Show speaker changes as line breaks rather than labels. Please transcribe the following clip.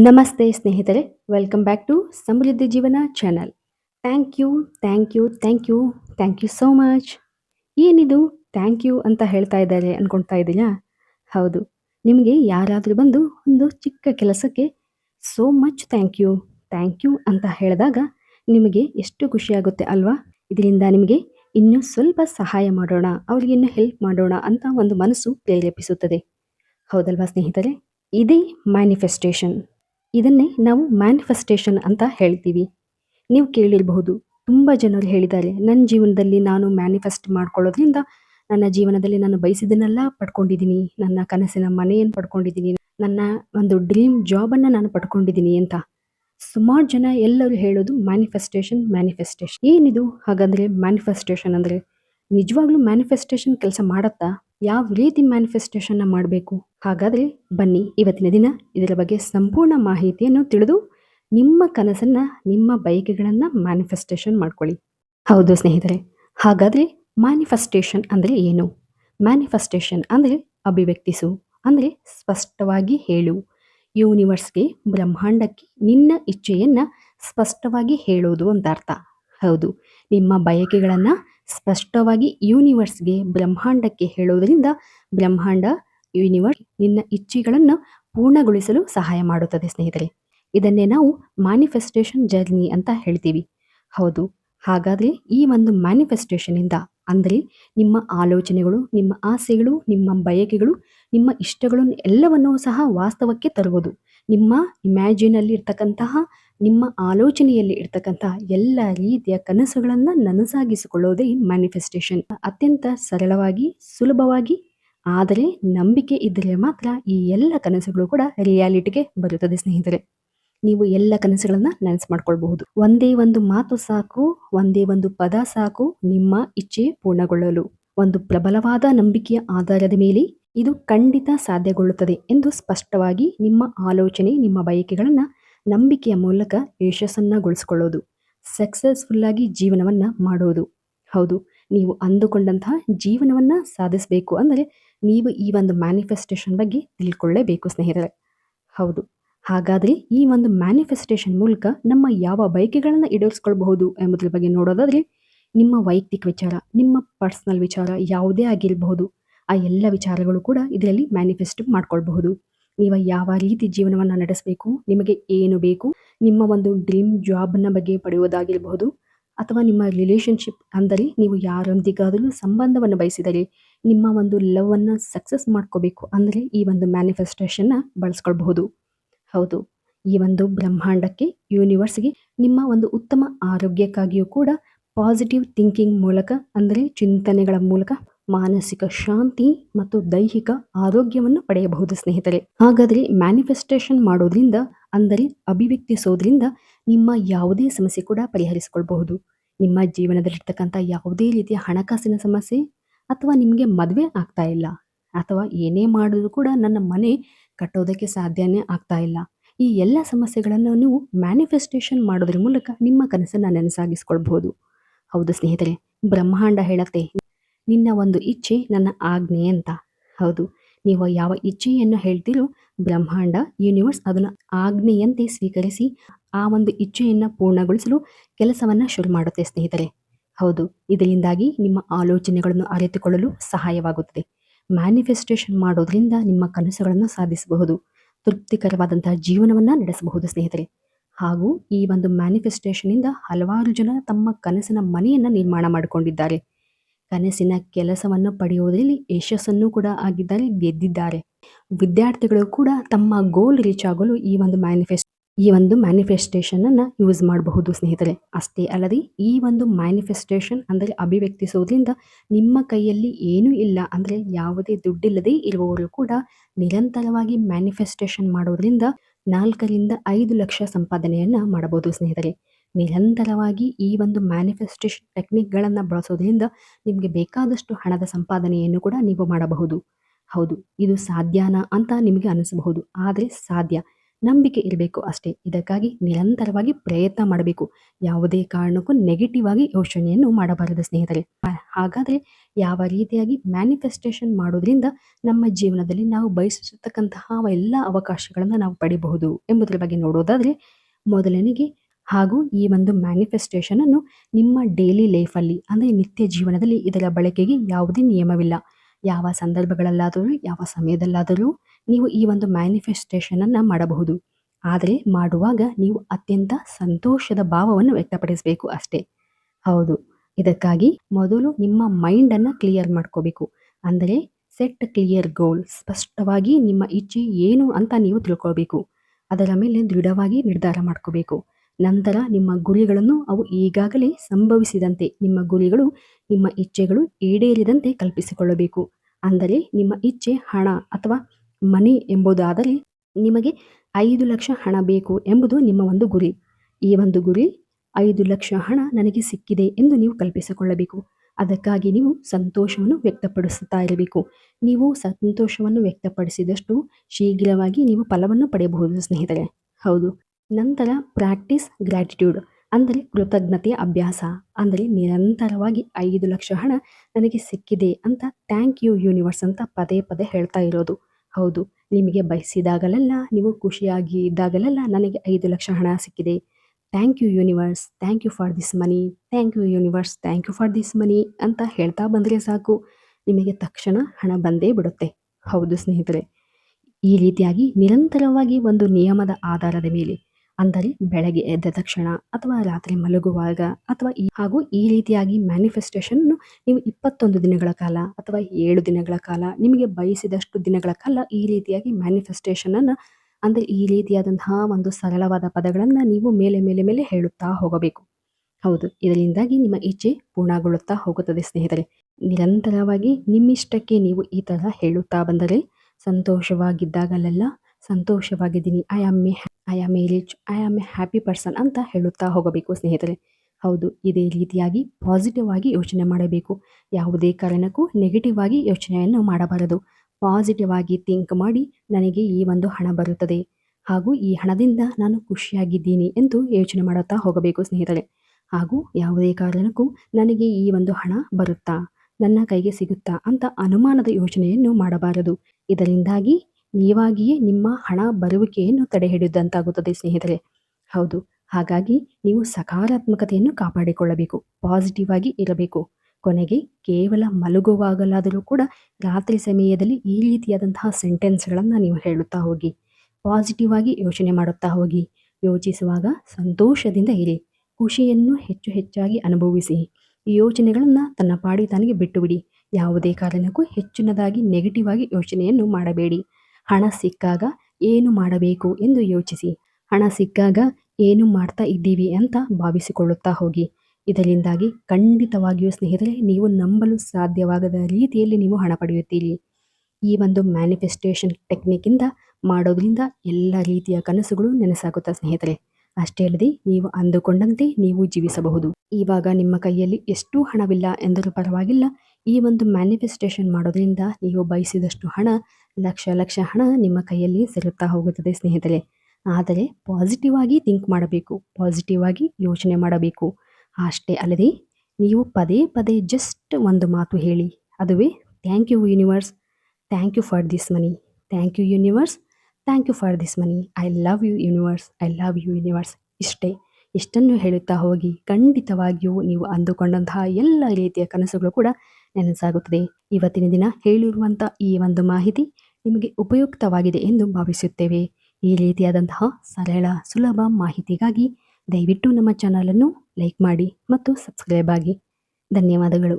ನಮಸ್ತೆ ಸ್ನೇಹಿತರೆ welcome back to Samruddhi Jeevana channel thank you thank you thank you thank you so much ಏನಿದು thank you ಅಂತ ಹೇಳ್ತಾ ಇದ್ದಾರೆ ಅಂದ್ಕೊಳ್ತಾ ಇದ್ದೀರಾ? ಹೌದು, ನಿಮಗೆ ಯಾರಾದರೂ ಬಂದು ಒಂದು ಚಿಕ್ಕ ಕೆಲಸಕ್ಕೆ so much thank you thank you ಅಂತ ಹೇಳಿದಾಗ ನಿಮಗೆ ಎಷ್ಟು ಖುಷಿಯಾಗುತ್ತೆ ಅಲ್ವಾ? ಇದರಿಂದ ನಿಮಗೆ ಇನ್ನೂ ಸ್ವಲ್ಪ ಸಹಾಯ ಮಾಡೋಣ, ಅವರಿಗೆ ಇನ್ನೂ ಹೆಲ್ಪ್ ಮಾಡೋಣ ಅಂತ ಒಂದು ಮನಸ್ಸು ಪ್ರೇರೇಪಿಸುತ್ತದೆ. ಹೌದಲ್ವಾ ಸ್ನೇಹಿತರೆ? ಇದೇ ಮ್ಯಾನಿಫೆಸ್ಟೇಷನ್ ಇದನ್ನೇ ನಾವು ಮ್ಯಾನಿಫೆಸ್ಟೇಷನ್ ಅಂತ ಹೇಳ್ತೀವಿ. ನೀವು ಕೇಳಿರಬಹುದು, ತುಂಬ ಜನರು ಹೇಳಿದ್ದಾರೆ, ನನ್ನ ಜೀವನದಲ್ಲಿ ನಾನು ಮ್ಯಾನಿಫೆಸ್ಟ್ ಮಾಡ್ಕೊಳ್ಳೋದ್ರಿಂದ ನನ್ನ ಜೀವನದಲ್ಲಿ ನಾನು ಬಯಸಿದ್ದನ್ನೆಲ್ಲ ಪಡ್ಕೊಂಡಿದ್ದೀನಿ, ನನ್ನ ಕನಸಿನ ಮನೆಯನ್ನು ಪಡ್ಕೊಂಡಿದ್ದೀನಿ, ನನ್ನ ಒಂದು ಡ್ರೀಮ್ ಜಾಬನ್ನು ನಾನು ಪಡ್ಕೊಂಡಿದ್ದೀನಿ ಅಂತ. ಸುಮಾರು ಜನ ಎಲ್ಲರೂ ಹೇಳೋದು ಮ್ಯಾನಿಫೆಸ್ಟೇಷನ್ ಮ್ಯಾನಿಫೆಸ್ಟೇಷನ್. ಏನಿದು? ಹಾಗಾದರೆ ಮ್ಯಾನಿಫೆಸ್ಟೇಷನ್ ಅಂದರೆ ನಿಜವಾಗ್ಲೂ ಮ್ಯಾನಿಫೆಸ್ಟೇಷನ್ ಕೆಲಸ ಮಾಡತ್ತಾ? ಯಾವ ರೀತಿ ಮ್ಯಾನಿಫೆಸ್ಟೇಷನ್ನ ಮಾಡಬೇಕು? ಹಾಗಾದರೆ ಬನ್ನಿ ಇವತ್ತಿನ ದಿನ ಇದರ ಬಗ್ಗೆ ಸಂಪೂರ್ಣ ಮಾಹಿತಿಯನ್ನು ತಿಳಿದು ನಿಮ್ಮ ಕನಸನ್ನ, ನಿಮ್ಮ ಬಯಕೆಗಳನ್ನು ಮ್ಯಾನಿಫೆಸ್ಟೇಷನ್ ಮಾಡ್ಕೊಳ್ಳಿ. ಹೌದು ಸ್ನೇಹಿತರೆ, ಹಾಗಾದರೆ ಮ್ಯಾನಿಫೆಸ್ಟೇಷನ್ ಅಂದರೆ ಏನು? ಮ್ಯಾನಿಫೆಸ್ಟೇಷನ್ ಅಂದರೆ ಅಭಿವ್ಯಕ್ತಿಸು, ಅಂದರೆ ಸ್ಪಷ್ಟವಾಗಿ ಹೇಳು. ಯೂನಿವರ್ಸ್ಗೆ ಬ್ರಹ್ಮಾಂಡಕ್ಕೆ ನಿನ್ನ ಇಚ್ಛೆಯನ್ನು ಸ್ಪಷ್ಟವಾಗಿ ಹೇಳೋದು ಅಂತ ಅರ್ಥ. ಹೌದು, ನಿಮ್ಮ ಬಯಕೆಗಳನ್ನು ಸ್ಪಷ್ಟವಾಗಿ ಯೂನಿವರ್ಸ್ಗೆ ಬ್ರಹ್ಮಾಂಡಕ್ಕೆ ಹೇಳುವುದರಿಂದ ಬ್ರಹ್ಮಾಂಡ ಯೂನಿವರ್ಸ್ ನಿನ್ನ ಇಚ್ಛೆಗಳನ್ನು ಪೂರ್ಣಗೊಳಿಸಲು ಸಹಾಯ ಮಾಡುತ್ತದೆ ಸ್ನೇಹಿತರೆ. ಇದನ್ನೇ ನಾವು ಮ್ಯಾನಿಫೆಸ್ಟೇಷನ್ ಜರ್ನಿ ಅಂತ ಹೇಳ್ತೀವಿ. ಹೌದು, ಹಾಗಾದರೆ ಈ ಒಂದು ಮ್ಯಾನಿಫೆಸ್ಟೇಷನಿಂದ ಅಂದರೆ ನಿಮ್ಮ ಆಲೋಚನೆಗಳು, ನಿಮ್ಮ ಆಸೆಗಳು, ನಿಮ್ಮ ಬಯಕೆಗಳು, ನಿಮ್ಮ ಇಷ್ಟಗಳನ್ನು ಎಲ್ಲವನ್ನೂ ಸಹ ವಾಸ್ತವಕ್ಕೆ ತರುವುದು. ನಿಮ್ಮ ಇಮ್ಯಾಜಿನಲ್ಲಿ ಇರ್ತಕ್ಕಂತಹ ನಿಮ್ಮ ಆಲೋಚನೆಯಲ್ಲಿ ಇರ್ತಕ್ಕಂಥ ಎಲ್ಲ ರೀತಿಯ ಕನಸುಗಳನ್ನು ನನಸಾಗಿಸಿಕೊಳ್ಳೋದೇ ಮ್ಯಾನಿಫೆಸ್ಟೇಷನ್ ಅತ್ಯಂತ ಸರಳವಾಗಿ, ಸುಲಭವಾಗಿ, ಆದರೆ ನಂಬಿಕೆ ಇದ್ದರೆ ಮಾತ್ರ ಈ ಎಲ್ಲ ಕನಸುಗಳು ಕೂಡ ರಿಯಾಲಿಟಿಗೆ ಬರುತ್ತದೆ, ಸ್ನೇಹಿತರೆ. ನೀವು ಎಲ್ಲ ಕನಸುಗಳನ್ನ ನನಸು ಮಾಡ್ಕೊಳ್ಬಹುದು ಒಂದೇ ಒಂದು ಮಾತು ಸಾಕು, ಒಂದೇ ಒಂದು ಪದ ಸಾಕು, ನಿಮ್ಮ ಇಚ್ಛೆ ಪೂರ್ಣಗೊಳ್ಳಲು. ಒಂದು ಪ್ರಬಲವಾದ ನಂಬಿಕೆಯ ಆಧಾರದ ಮೇಲೆ ಇದು ಖಂಡಿತ ಸಾಧ್ಯಗೊಳ್ಳುತ್ತದೆ ಎಂದು ಸ್ಪಷ್ಟವಾಗಿ ನಿಮ್ಮ ಆಲೋಚನೆ, ನಿಮ್ಮ ಬಯಕೆಗಳನ್ನು ನಂಬಿಕೆಯ ಮೂಲಕ ಯಶಸ್ಸನ್ನಗೊಳಿಸಿಕೊಳ್ಳೋದು, ಸಕ್ಸಸ್ಫುಲ್ಲಾಗಿ ಜೀವನವನ್ನು ಮಾಡೋದು. ಹೌದು, ನೀವು ಅಂದುಕೊಂಡಂತಹ ಜೀವನವನ್ನು ಸಾಧಿಸಬೇಕು ಅಂದರೆ ನೀವು ಈ ಒಂದು ಮ್ಯಾನಿಫೆಸ್ಟೇಷನ್ ಬಗ್ಗೆ ತಿಳ್ಕೊಳ್ಳೇಬೇಕು ಸ್ನೇಹಿತರೆ. ಹೌದು, ಹಾಗಾದರೆ ಈ ಒಂದು ಮ್ಯಾನಿಫೆಸ್ಟೇಷನ್ ಮೂಲಕ ನಮ್ಮ ಯಾವ ಬಯಕೆಗಳನ್ನು ಈಡೇರಿಸ್ಕೊಳ್ಬಹುದು ಎಂಬುದ್ರ ಬಗ್ಗೆ ನೋಡೋದಾದರೆ, ನಿಮ್ಮ ವೈಯಕ್ತಿಕ ವಿಚಾರ, ನಿಮ್ಮ ಪರ್ಸ್ನಲ್ ವಿಚಾರ ಯಾವುದೇ ಆಗಿರಬಹುದು, ಆ ಎಲ್ಲ ವಿಚಾರಗಳು ಕೂಡ ಇದರಲ್ಲಿ ಮ್ಯಾನಿಫೆಸ್ಟ್ ಮಾಡ್ಕೊಳ್ಬಹುದು. ನೀವು ಯಾವ ರೀತಿ ಜೀವನವನ್ನು ನಡೆಸಬೇಕು, ನಿಮಗೆ ಏನು ಬೇಕು, ನಿಮ್ಮ ಒಂದು ಡ್ರೀಮ್ ಜಾಬ್ನ ಬಗ್ಗೆ ಪಡೆಯುವುದಾಗಿರಬಹುದು, ಅಥವಾ ನಿಮ್ಮ ರಿಲೇಷನ್ಶಿಪ್ ಅಂದರೆ ನೀವು ಯಾರೊಂದಿಗಾದರೂ ಸಂಬಂಧವನ್ನು ಬಯಸಿದರೆ ನಿಮ್ಮ ಒಂದು ಲವನ್ನು ಸಕ್ಸಸ್ ಮಾಡ್ಕೋಬೇಕು ಅಂದರೆ ಈ ಒಂದು ಮ್ಯಾನಿಫೆಸ್ಟೇಷನ್ನ ಬಳಸ್ಕೊಳ್ಬಹುದು. ಹೌದು, ಈ ಒಂದು ಬ್ರಹ್ಮಾಂಡಕ್ಕೆ, ಯೂನಿವರ್ಸ್ಗೆ ನಿಮ್ಮ ಒಂದು ಉತ್ತಮ ಆರೋಗ್ಯಕ್ಕಾಗಿಯೂ ಕೂಡ ಪಾಸಿಟಿವ್ ಥಿಂಕಿಂಗ್ ಮೂಲಕ ಅಂದರೆ ಚಿಂತನೆಗಳ ಮೂಲಕ ಮಾನಸಿಕ ಶಾಂತಿ ಮತ್ತು ದೈಹಿಕ ಆರೋಗ್ಯವನ್ನು ಪಡೆಯಬಹುದು ಸ್ನೇಹಿತರೆ. ಹಾಗಾದರೆ ಮ್ಯಾನಿಫೆಸ್ಟೇಷನ್ ಮಾಡೋದ್ರಿಂದ, ಅಂದರೆ ಅಭಿವ್ಯಕ್ತಿಸೋದ್ರಿಂದ ನಿಮ್ಮ ಯಾವುದೇ ಸಮಸ್ಯೆ ಕೂಡ ಪರಿಹರಿಸಿಕೊಳ್ಬಹುದು. ನಿಮ್ಮ ಜೀವನದಲ್ಲಿರ್ತಕ್ಕಂಥ ಯಾವುದೇ ರೀತಿಯ ಹಣಕಾಸಿನ ಸಮಸ್ಯೆ ಅಥವಾ ನಿಮಗೆ ಮದುವೆ ಆಗ್ತಾ ಇಲ್ಲ, ಅಥವಾ ಏನೇ ಮಾಡಿದ್ರು ಕೂಡ ನನ್ನ ಮನೆ ಕಟ್ಟೋದಕ್ಕೆ ಸಾಧ್ಯನೇ ಆಗ್ತಾ ಇಲ್ಲ. ಈ ಎಲ್ಲ ಸಮಸ್ಯೆಗಳನ್ನು ನೀವು ಮ್ಯಾನಿಫೆಸ್ಟೇಷನ್ ಮಾಡೋದ್ರ ಮೂಲಕ ನಿಮ್ಮ ಕನಸನ್ನು ನೆನಸಾಗಿಸ್ಕೊಳ್ಬಹುದು. ಹೌದು ಸ್ನೇಹಿತರೆ, ಬ್ರಹ್ಮಾಂಡ ಹೇಳತ್ತೆ. ನಿನ್ನ ಒಂದು ಇಚ್ಛೆ ನನ್ನ ಆಜ್ಞೆ ಅಂತ. ಹೌದು, ನೀವು ಯಾವ ಇಚ್ಛೆಯನ್ನು ಹೇಳ್ತೀರೋ ಬ್ರಹ್ಮಾಂಡ ಯೂನಿವರ್ಸ್ ಅದನ್ನು ಆಜ್ಞೆಯಂತೆ ಸ್ವೀಕರಿಸಿ ಆ ಒಂದು ಇಚ್ಛೆಯನ್ನು ಪೂರ್ಣಗೊಳಿಸಲು ಕೆಲಸವನ್ನು ಶುರು ಮಾಡುತ್ತೆ ಸ್ನೇಹಿತರೆ. ಹೌದು, ಇದರಿಂದಾಗಿ ನಿಮ್ಮ ಆಲೋಚನೆಗಳನ್ನು ಅರಿತುಕೊಳ್ಳಲು ಸಹಾಯವಾಗುತ್ತದೆ. ಮ್ಯಾನಿಫೆಸ್ಟೇಷನ್ ಮಾಡೋದರಿಂದ ನಿಮ್ಮ ಕನಸುಗಳನ್ನು ಸಾಧಿಸಬಹುದು. ತೃಪ್ತಿಕರವಾದಂತಹ ಜೀವನವನ್ನು ನಡೆಸಬಹುದು ಸ್ನೇಹಿತರೆ. ಹಾಗೂ ಈ ಒಂದು ಮ್ಯಾನಿಫೆಸ್ಟೇಷನಿಂದ ಹಲವಾರು ಜನ ತಮ್ಮ ಕನಸಿನ ಮನೆಯನ್ನು ನಿರ್ಮಾಣ ಮಾಡಿಕೊಂಡಿದ್ದಾರೆ. ಕನಸಿನ ಕೆಲಸವನ್ನು ಪಡೆಯುವುದರಲ್ಲಿ ಯಶಸ್ಸನ್ನು ಕೂಡ ಆಗಿದ್ದಾರೆ ಗೆದ್ದಿದ್ದಾರೆ. ವಿದ್ಯಾರ್ಥಿಗಳು ಕೂಡ ತಮ್ಮ ಗೋಲ್ ರೀಚ್ ಆಗಲು ಈ ಒಂದು ಮ್ಯಾನಿಫೆಸ್ಟ್ ಈ ಒಂದು ಮ್ಯಾನಿಫೆಸ್ಟೇಷನ್ ಅನ್ನ ಯೂಸ್ ಮಾಡಬಹುದು ಸ್ನೇಹಿತರೆ. ಅಷ್ಟೇ ಅಲ್ಲದೆ ಈ ಒಂದು ಮ್ಯಾನಿಫೆಸ್ಟೇಷನ್ ಅಂದರೆ ಅಭಿವ್ಯಕ್ತಿಸೋದ್ರಿಂದ ನಿಮ್ಮ ಕೈಯಲ್ಲಿ ಏನೂ ಇಲ್ಲ ಅಂದರೆ ಯಾವುದೇ ದುಡ್ಡಿಲ್ಲದೆ ಇರುವವರು ಕೂಡ ನಿರಂತರವಾಗಿ ಮ್ಯಾನಿಫೆಸ್ಟೇಷನ್ ಮಾಡೋದ್ರಿಂದ ನಾಲ್ಕರಿಂದ ಐದು ಲಕ್ಷ ಸಂಪಾದನೆಯನ್ನ ಮಾಡಬಹುದು ಸ್ನೇಹಿತರೆ. ನಿರಂತರವಾಗಿ ಈ ಒಂದು ಮ್ಯಾನಿಫೆಸ್ಟೇಷನ್ ಟೆಕ್ನಿಕ್ಗಳನ್ನು ಬಳಸೋದ್ರಿಂದ ನಿಮಗೆ ಬೇಕಾದಷ್ಟು ಹಣದ ಸಂಪಾದನೆಯನ್ನು ಕೂಡ ನೀವು ಮಾಡಬಹುದು. ಹೌದು, ಇದು ಸಾಧ್ಯನಾ ಅಂತ ನಿಮಗೆ ಅನಿಸಬಹುದು, ಆದರೆ ಸಾಧ್ಯ. ನಂಬಿಕೆ ಇರಬೇಕು ಅಷ್ಟೇ. ಇದಕ್ಕಾಗಿ ನಿರಂತರವಾಗಿ ಪ್ರಯತ್ನ ಮಾಡಬೇಕು. ಯಾವುದೇ ಕಾರಣಕ್ಕೂ ನೆಗೆಟಿವ್ ಆಗಿ ಯೋಚನೆಯನ್ನು ಮಾಡಬಾರದು ಸ್ನೇಹಿತರೆ. ಹಾಗಾದರೆ ಯಾವ ರೀತಿಯಾಗಿ ಮ್ಯಾನಿಫೆಸ್ಟೇಷನ್ ಮಾಡೋದ್ರಿಂದ ನಮ್ಮ ಜೀವನದಲ್ಲಿ ನಾವು ಬಯಸುತ್ತಕ್ಕಂತಹ ಎಲ್ಲ ಅವಕಾಶಗಳನ್ನು ನಾವು ಪಡೆಯಬಹುದು ಎಂಬುದರ ಬಗ್ಗೆ ನೋಡೋದಾದರೆ, ಮೊದಲನಿಗೆ ಹಾಗೂ ಈ ಒಂದು ಮ್ಯಾನಿಫೆಸ್ಟೇಷನ್ ಅನ್ನು ನಿಮ್ಮ ಡೈಲಿ ಲೈಫಲ್ಲಿ ಅಂದರೆ ನಿತ್ಯ ಜೀವನದಲ್ಲಿ ಇದರ ಬಳಕೆಗೆ ಯಾವುದೇ ನಿಯಮವಿಲ್ಲ. ಯಾವ ಸಂದರ್ಭಗಳಲ್ಲಾದರೂ, ಯಾವ ಸಮಯದಲ್ಲಾದರೂ ನೀವು ಈ ಒಂದು ಮ್ಯಾನಿಫೆಸ್ಟೇಷನ್ ಅನ್ನ ಮಾಡಬಹುದು. ಆದರೆ ಮಾಡುವಾಗ ನೀವು ಅತ್ಯಂತ ಸಂತೋಷದ ಭಾವವನ್ನು ವ್ಯಕ್ತಪಡಿಸಬೇಕು ಅಷ್ಟೇ. ಹೌದು, ಇದಕ್ಕಾಗಿ ಮೊದಲು ನಿಮ್ಮ ಮೈಂಡನ್ನು ಕ್ಲಿಯರ್ ಮಾಡ್ಕೋಬೇಕು. ಅಂದರೆ ಸೆಟ್ ಕ್ಲಿಯರ್ ಗೋಲ್ ಸ್ಪಷ್ಟವಾಗಿ ನಿಮ್ಮ ಇಚ್ಛೆ ಏನು ಅಂತ ನೀವು ತಿಳ್ಕೊಳ್ಬೇಕು. ಅದರ ಮೇಲೆ ದೃಢವಾಗಿ ನಿರ್ಧಾರ ಮಾಡ್ಕೋಬೇಕು. ನಂತರ ನಿಮ್ಮ ಗುರಿಗಳನ್ನು ಅವು ಈಗಾಗಲೇ ಸಂಭವಿಸಿದಂತೆ ನಿಮ್ಮ ಗುರಿಗಳು, ನಿಮ್ಮ ಇಚ್ಛೆಗಳು ಈಡೇರಿದಂತೆ ಕಲ್ಪಿಸಿಕೊಳ್ಳಬೇಕು. ಅಂದರೆ ನಿಮ್ಮ ಇಚ್ಛೆ ಹಣ ಅಥವಾ ಮನಿ ಎಂಬುದಾದರೆ ನಿಮಗೆ ಐದು ಲಕ್ಷ ಹಣ ಬೇಕು ಎಂಬುದು ನಿಮ್ಮ ಒಂದು ಗುರಿ. ಈ ಒಂದು ಗುರಿ, ಐದು ಲಕ್ಷ ಹಣ ನನಗೆ ಸಿಕ್ಕಿದೆ ಎಂದು ನೀವು ಕಲ್ಪಿಸಿಕೊಳ್ಳಬೇಕು. ಅದಕ್ಕಾಗಿ ನೀವು ಸಂತೋಷವನ್ನು ವ್ಯಕ್ತಪಡಿಸುತ್ತಾ ಇರಬೇಕು. ನೀವು ಸಂತೋಷವನ್ನು ವ್ಯಕ್ತಪಡಿಸಿದಷ್ಟು ಶೀಘ್ರವಾಗಿ ನೀವು ಫಲವನ್ನು ಪಡೆಯಬಹುದು ಸ್ನೇಹಿತರೆ. ಹೌದು. ನಂತರ ಪ್ರಾಕ್ಟೀಸ್ ಗ್ರ್ಯಾಟಿಟ್ಯೂಡ್ ಅಂದರೆ ಕೃತಜ್ಞತೆಯ ಅಭ್ಯಾಸ, ಅಂದರೆ ನಿರಂತರವಾಗಿ ಐದು ಲಕ್ಷ ಹಣ ನನಗೆ ಸಿಕ್ಕಿದೆ ಅಂತ ಥ್ಯಾಂಕ್ ಯು ಯೂನಿವರ್ಸ್ ಅಂತ ಪದೇ ಪದೇ ಹೇಳ್ತಾ ಇರೋದು. ಹೌದು, ನಿಮಗೆ ಬಯಸಿದಾಗಲೆಲ್ಲ, ನೀವು ಖುಷಿಯಾಗಿ ಇದ್ದಾಗಲೆಲ್ಲ ನನಗೆ ಐದು ಲಕ್ಷ ಹಣ ಸಿಕ್ಕಿದೆ. Thank you universe, thank you for this money, thank you universe, thank you for this money ಅಂತ ಹೇಳ್ತಾ ಬಂದರೆ ಸಾಕು. ನಿಮಗೆ ತಕ್ಷಣ ಹಣ ಬಂದೇ ಬಿಡುತ್ತೆ. ಹೌದು ಸ್ನೇಹಿತರೆ. ಈ ರೀತಿಯಾಗಿ ನಿರಂತರವಾಗಿ ಒಂದು ನಿಯಮದ ಆಧಾರದ ಮೇಲೆ ಅಂದರೆ ಬೆಳಗ್ಗೆ ಎದ್ದ ತಕ್ಷಣ ಅಥವಾ ರಾತ್ರಿ ಮಲಗುವಾಗ ಅಥವಾ ಈ ಹಾಗೂ ಈ ರೀತಿಯಾಗಿ ಮ್ಯಾನಿಫೆಸ್ಟೇಷನ್ ನೀವು ಇಪ್ಪತ್ತೊಂದು ದಿನಗಳ ಕಾಲ ಅಥವಾ ಏಳು ದಿನಗಳ ಕಾಲ ನಿಮಗೆ ಬಯಸಿದಷ್ಟು ದಿನಗಳ ಕಾಲ ಈ ರೀತಿಯಾಗಿ ಮ್ಯಾನಿಫೆಸ್ಟೇಷನ್ ಅನ್ನ ಅಂದರೆ ಈ ರೀತಿಯಾದಂತಹ ಒಂದು ಸರಳವಾದ ಪದಗಳನ್ನು ನೀವು ಮೇಲೆ ಮೇಲೆ ಮೇಲೆ ಹೇಳುತ್ತಾ ಹೋಗಬೇಕು. ಹೌದು, ಇದರಿಂದಾಗಿ ನಿಮ್ಮ ಇಚ್ಛೆ ಪೂರ್ಣಗೊಳ್ಳುತ್ತಾ ಹೋಗುತ್ತದೆ ಸ್ನೇಹಿತರೆ. ನಿರಂತರವಾಗಿ ನಿಮ್ಮಿಷ್ಟಕ್ಕೆ ನೀವು ಈ ಥರ ಹೇಳುತ್ತಾ ಬಂದರೆ ಸಂತೋಷವಾಗಿದ್ದಾಗಲೆಲ್ಲ ಸಂತೋಷವಾಗಿದ್ದೀನಿ. I am a I am a rich I am a happy person ಅಂತ ಹೇಳುತ್ತಾ ಹೋಗಬೇಕು ಸ್ನೇಹಿತರೆ. ಹೌದು, ಇದೇ ರೀತಿಯಾಗಿ ಪಾಸಿಟಿವ್ ಆಗಿ ಯೋಚನೆ ಮಾಡಬೇಕು. ಯಾವುದೇ ಕಾರಣಕ್ಕೂ ನೆಗೆಟಿವ್ ಆಗಿ ಯೋಚನೆಯನ್ನು ಮಾಡಬಾರದು. ಪಾಸಿಟಿವ್ ಆಗಿ ಥಿಂಕ್ ಮಾಡಿ ನನಗೆ ಈ ಒಂದು ಹಣ ಬರುತ್ತದೆ. ಹಾಗೂ ಈ ಹಣದಿಂದ ನಾನು ಖುಷಿಯಾಗಿದ್ದೀನಿ ಎಂದು ಯೋಚನೆ ಮಾಡುತ್ತಾ ಹೋಗಬೇಕು ಸ್ನೇಹಿತರೆ. ಹಾಗೂ ಯಾವುದೇ ಕಾರಣಕ್ಕೂ ನನಗೆ ಈ ಒಂದು ಹಣ ಬರುತ್ತಾ, ನನ್ನ ಕೈಗೆ ಸಿಗುತ್ತಾ ಅಂತ ಅನುಮಾನದ ಯೋಚನೆಯನ್ನು ಮಾಡಬಾರದು. ಇದರಿಂದಾಗಿ ನೀವಾಗಿಯೇ ನಿಮ್ಮ ಹಣ ಬರುವಿಕೆಯನ್ನು ತಡೆಹಿಡಿದಂತಾಗುತ್ತದೆ ಸ್ನೇಹಿತರೆ. ಹೌದು, ಹಾಗಾಗಿ ನೀವು ಸಕಾರಾತ್ಮಕತೆಯನ್ನು ಕಾಪಾಡಿಕೊಳ್ಳಬೇಕು ಪಾಸಿಟಿವ್ ಆಗಿ ಇರಬೇಕು. ಕೊನೆಗೆ ಕೇವಲ ಮಲಗುವಾಗಲಾದರೂ ಕೂಡ ರಾತ್ರಿ ಸಮಯದಲ್ಲಿ ಈ ರೀತಿಯಾದಂತಹ ಸೆಂಟೆನ್ಸ್ಗಳನ್ನು ನೀವು ಹೇಳುತ್ತಾ ಹೋಗಿ ಪಾಸಿಟಿವ್ ಆಗಿ ಯೋಚನೆ ಮಾಡುತ್ತಾ ಹೋಗಿ, ಯೋಚಿಸುವಾಗ ಸಂತೋಷದಿಂದ ಇರಿ, ಖುಷಿಯನ್ನು ಹೆಚ್ಚು ಹೆಚ್ಚಾಗಿ ಅನುಭವಿಸಿ. ಈ ಯೋಚನೆಗಳನ್ನು ತನ್ನ ಪಾಡಿ ತನಗೆ ಬಿಟ್ಟುಬಿಡಿ, ಯಾವುದೇ ಕಾರಣಕ್ಕೂ ಹೆಚ್ಚಿನದಾಗಿ ನೆಗೆಟಿವ್ ಆಗಿ ಯೋಚನೆಯನ್ನು ಮಾಡಬೇಡಿ. ಹಣ ಸಿಕ್ಕಾಗ ಏನು ಮಾಡಬೇಕು ಎಂದು ಯೋಚಿಸಿ. ಹಣ ಸಿಕ್ಕಾಗ ಏನು ಮಾಡ್ತಾ ಇದ್ದೀವಿ ಅಂತ ಭಾವಿಸಿಕೊಳ್ಳುತ್ತಾ ಹೋಗಿ. ಇದರಿಂದಾಗಿ ಖಂಡಿತವಾಗಿಯೂ ಸ್ನೇಹಿತರೆ, ನೀವು ನಂಬಲು ಸಾಧ್ಯವಾಗದ ರೀತಿಯಲ್ಲಿ ನೀವು ಹಣ ಪಡೆಯುತ್ತೀರಿ. ಈ ಒಂದು ಮ್ಯಾನಿಫೆಸ್ಟೇಷನ್ ಟೆಕ್ನಿಕ್ಕಿಂದ ಮಾಡೋದ್ರಿಂದ ಎಲ್ಲ ರೀತಿಯ ಕನಸುಗಳು ನೆನಸಾಗುತ್ತಾ ಸ್ನೇಹಿತರೆ. ಅಷ್ಟೇ ಅಲ್ಲದೆ ನೀವು ಅಂದುಕೊಂಡಂತೆ ನೀವು ಜೀವಿಸಬಹುದು. ಇವಾಗ ನಿಮ್ಮ ಕೈಯಲ್ಲಿ ಎಷ್ಟು ಹಣವಿಲ್ಲ ಎಂದರೂ ಪರವಾಗಿಲ್ಲ ಈ ಒಂದು ಮ್ಯಾನಿಫೆಸ್ಟೇಷನ್ ಮಾಡೋದ್ರಿಂದ ನೀವು ಬಯಸಿದಷ್ಟು ಹಣ, ಲಕ್ಷ ಲಕ್ಷ ಹಣ ನಿಮ್ಮ ಕೈಯಲ್ಲಿ ಸೇರುತ್ತಾ ಹೋಗುತ್ತದೆ ಸ್ನೇಹಿತರೆ. ಆದರೆ ಪಾಸಿಟಿವ್ ಆಗಿ ಥಿಂಕ್ ಮಾಡಬೇಕು ಪಾಸಿಟಿವ್ ಆಗಿ ಯೋಚನೆ ಮಾಡಬೇಕು. ಅಷ್ಟೇ ಅಲ್ಲದೆ ನೀವು ಪದೇ ಪದೇ ಜಸ್ಟ್ ಒಂದು ಮಾತು ಹೇಳಿ, ಅದುವೇ thank you universe thank you for this money thank you universe thank you for this money I love you universe I love you universe ಇಷ್ಟೇ, ಇಷ್ಟನ್ನು ಹೇಳುತ್ತಾ ಹೋಗಿ ಖಂಡಿತವಾಗಿಯೂ ನೀವು ಅಂದುಕೊಂಡಂತಹ ಎಲ್ಲ ರೀತಿಯ ಕನಸುಗಳು ಕೂಡ ನೆನಸಾಗುತ್ತದೆ. ಇವತ್ತಿನ ದಿನ ಹೇಳಿರುವಂಥ ಈ ಒಂದು ಮಾಹಿತಿ ನಿಮಗೆ ಉಪಯುಕ್ತವಾಗಿದೆ ಎಂದು ಭಾವಿಸುತ್ತೇವೆ. ಈ ರೀತಿಯಾದಂತಹ ಸರಳ, ಸುಲಭ ಮಾಹಿತಿಗಾಗಿ ದಯವಿಟ್ಟು ನಮ್ಮ ಚಾನಲನ್ನು ಲೈಕ್ ಮಾಡಿ ಮತ್ತು ಸಬ್ಸ್ಕ್ರೈಬ್ ಆಗಿ. ಧನ್ಯವಾದಗಳು.